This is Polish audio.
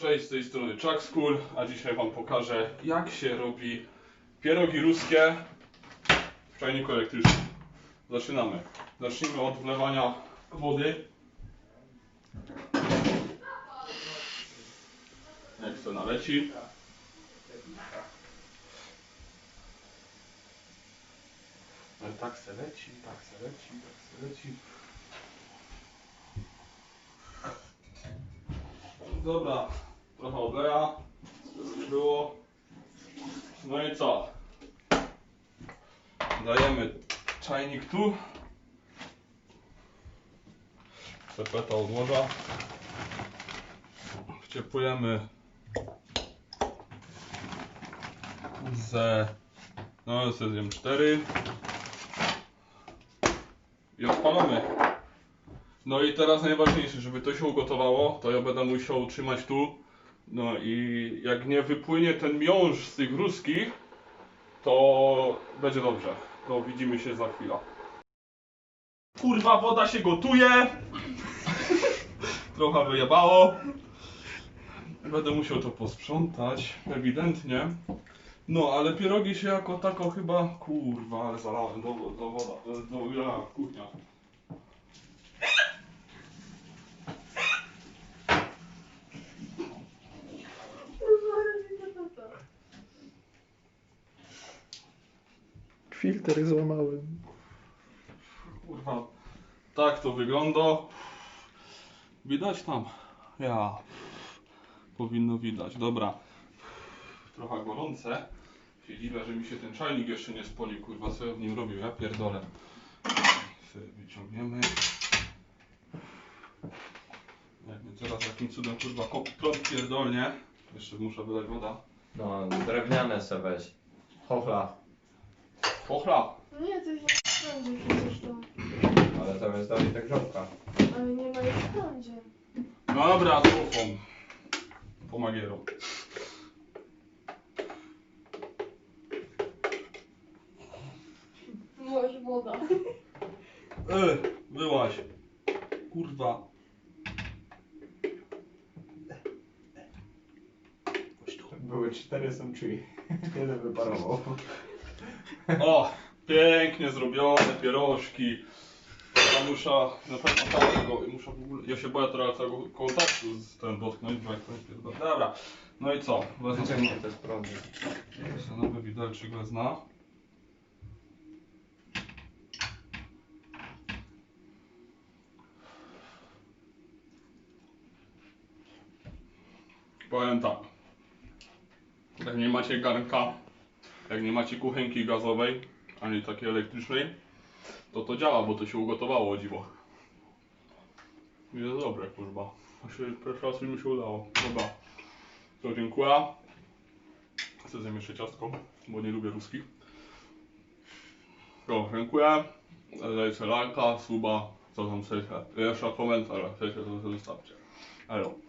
Cześć, z tej strony Chuck School, a dzisiaj Wam pokażę jak się robi pierogi ruskie w czajniku elektrycznym. Zaczynamy. Zacznijmy od wlewania wody. Jak to naleci. Ale tak se leci, tak se leci, tak se leci. Dobra, trochę odleja, żeby było. No i co? Dajemy czajnik tu. Pepeta odłoża. Wciepujemy ze no z zjem 4 i odpalamy. No i teraz najważniejsze, żeby to się ugotowało, to ja będę musiał trzymać tu. No i jak nie wypłynie ten miąższ z tych ruskich, to będzie dobrze. To widzimy się za chwilę. Kurwa, woda się gotuje. Trochę wyjebało. Będę musiał to posprzątać, ewidentnie. No, ale pierogi się jako tako chyba... Kurwa, ale zalałem do, do woda, do, do, do kuchnia. Filtr złamałem. Kurwa, tak to wygląda. Widać tam? Ja. Powinno widać, dobra. Trochę gorące. Dziwę, że mi się ten czajnik jeszcze nie spolił, kurwa, co ja w nim robił, ja pierdolę. Sobie wyciągniemy. Jak mnie teraz jakim cudem, kurwa, kop- prąd pierdolnie. Jeszcze muszę wydać woda. No, drewniane se weź. Hochla. Pochla! Nie, to jest na prądzie przecież to. Ale tam jest dalej ta grzałka. Ale nie ma ich w prądzie. No dobra, słucham. Pomagierom. Może woda. E, byłaś. Kurwa. Były cztery są drzwi. Jeden wyparował. O, pięknie zrobione pierożki. Ja muszę na pewno całego, muszę w ogóle, ja się boję teraz całego kontaktu z ten dotknąć, bo jak to jest pierdolę. Dobra, no i co? Wezmę Wyciągnij te prądu. sobie nowy widelczyk wezmę. Powiem tak. Jak nie macie garnka, jak nie macie kuchenki gazowej, ani takiej elektrycznej, to to działa, bo to się ugotowało o dziwo. Jest dobre, kurwa. Pierwszy raz mi się udało. Dobra. To dziękuję. Chcę zjem jeszcze ciastko, bo nie lubię ruskich. No, dziękuję. Dajcie lajka, suba, co tam chcecie. Jeszcze komentarz, chcecie, to zostawcie. Elo.